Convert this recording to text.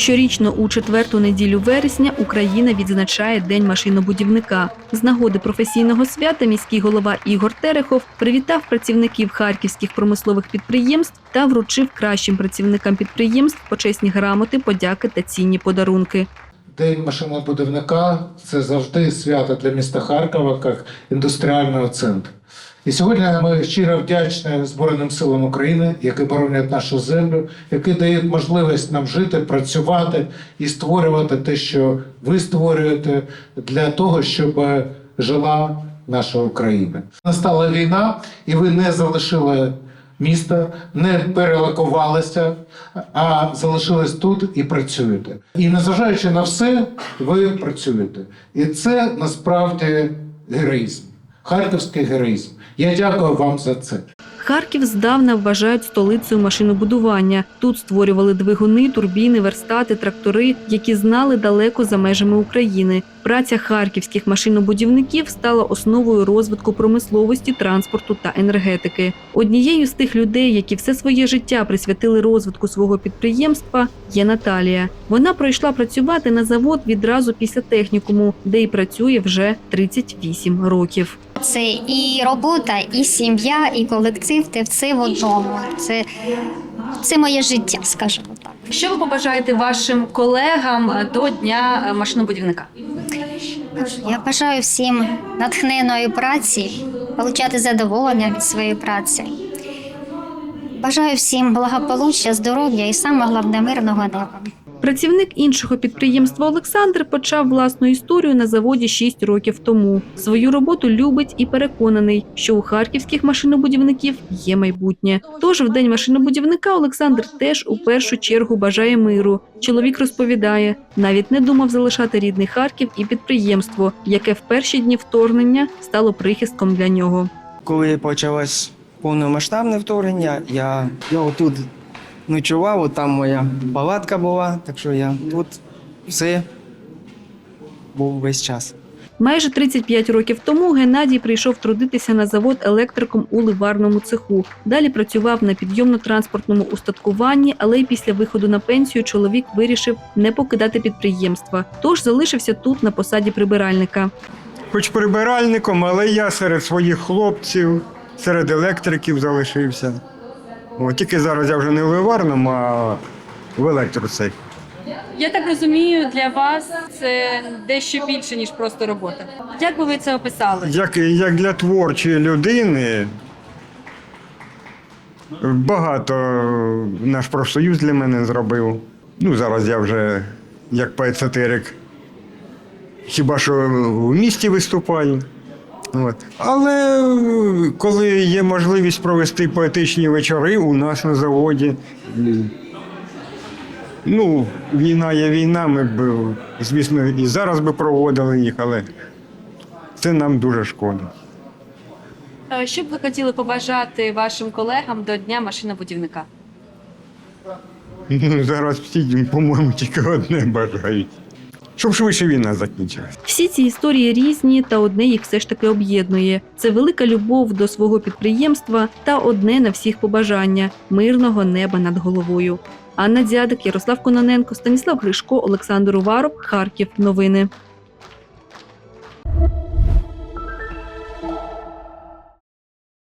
Щорічно у четверту неділю вересня Україна відзначає День машинобудівника. З нагоди професійного свята міський голова Ігор Терехов привітав працівників харківських промислових підприємств та вручив кращим працівникам підприємств почесні грамоти, подяки та цінні подарунки. День машинобудівника це завжди свято для міста Харкова як індустріального центру. І сьогодні ми щиро вдячні Збройним силам України, які боронять нашу землю, які дають можливість нам жити, працювати і створювати те, що ви створюєте для того, щоб жила наша Україна. Настала війна, і ви не залишили міста, не перелокувалися, а залишились тут і працюєте. І незважаючи на все, ви працюєте. І це насправді героїзм, харківський героїзм. Я дякую вам за це. Харків здавна вважають столицею машинобудування. Тут створювали двигуни, турбіни, верстати, трактори, які знали далеко за межами України. Праця харківських машинобудівників стала основою розвитку промисловості, транспорту та енергетики. Однією з тих людей, які все своє життя присвятили розвитку свого підприємства, є Наталія. Вона пройшла працювати на завод відразу після технікуму, де й працює вже 38 років. Це і робота, і сім'я, і колектив. Це все в одному. Це, це моє життя, скажімо так. Що ви побажаєте вашим колегам до дня машинобудівника? Я бажаю всім натхненої праці, отримати задоволення від своєї праці. Бажаю всім благополуччя, здоров'я і саме головне мирного неба. Працівник іншого підприємства Олександр почав власну історію на заводі 6 років тому. Свою роботу любить і переконаний, що у харківських машинобудівників є майбутнє. Тож в день машинобудівника Олександр теж у першу чергу бажає миру. Чоловік розповідає, навіть не думав залишати рідний Харків і підприємство, яке в перші дні вторгнення стало прихистком для нього. Коли почалось повномасштабне вторгнення, я, я отут ночував, от там моя палатка була, так що я тут все був весь час. Майже 35 років тому Геннадій прийшов трудитися на завод електриком у ливарному цеху. Далі працював на підйомно-транспортному устаткуванні, але й після виходу на пенсію чоловік вирішив не покидати підприємства. Тож залишився тут на посаді прибиральника. хоч прибиральником, але я серед своїх хлопців, серед електриків залишився. О, тільки зараз я вже не в ливарному, а в електроцехі. Я так розумію, для вас це дещо більше, ніж просто робота. Як би ви це описали? Як, як для творчої людини, багато наш профсоюз для мене зробив. Ну, зараз я вже як поет-сатирик, хіба що в місті виступаю. От. Але е, коли є можливість провести поетичні вечори у нас на заводі, ну, війна є війна, ми б, звісно, і зараз би проводили їх, але це нам дуже шкода. Е, Що б ви хотіли побажати вашим колегам до дня машинобудівника? Ну, зараз всі, по-моєму, тільки одне бажають. Щоб швидше війна закінчилась. Всі ці історії різні, та одне їх все ж таки об'єднує. Це велика любов до свого підприємства та одне на всіх побажання мирного неба над головою. Анна Дзядик, Ярослав Кононенко, Станіслав Гришко, Олександр Уваров, Харків. Новини.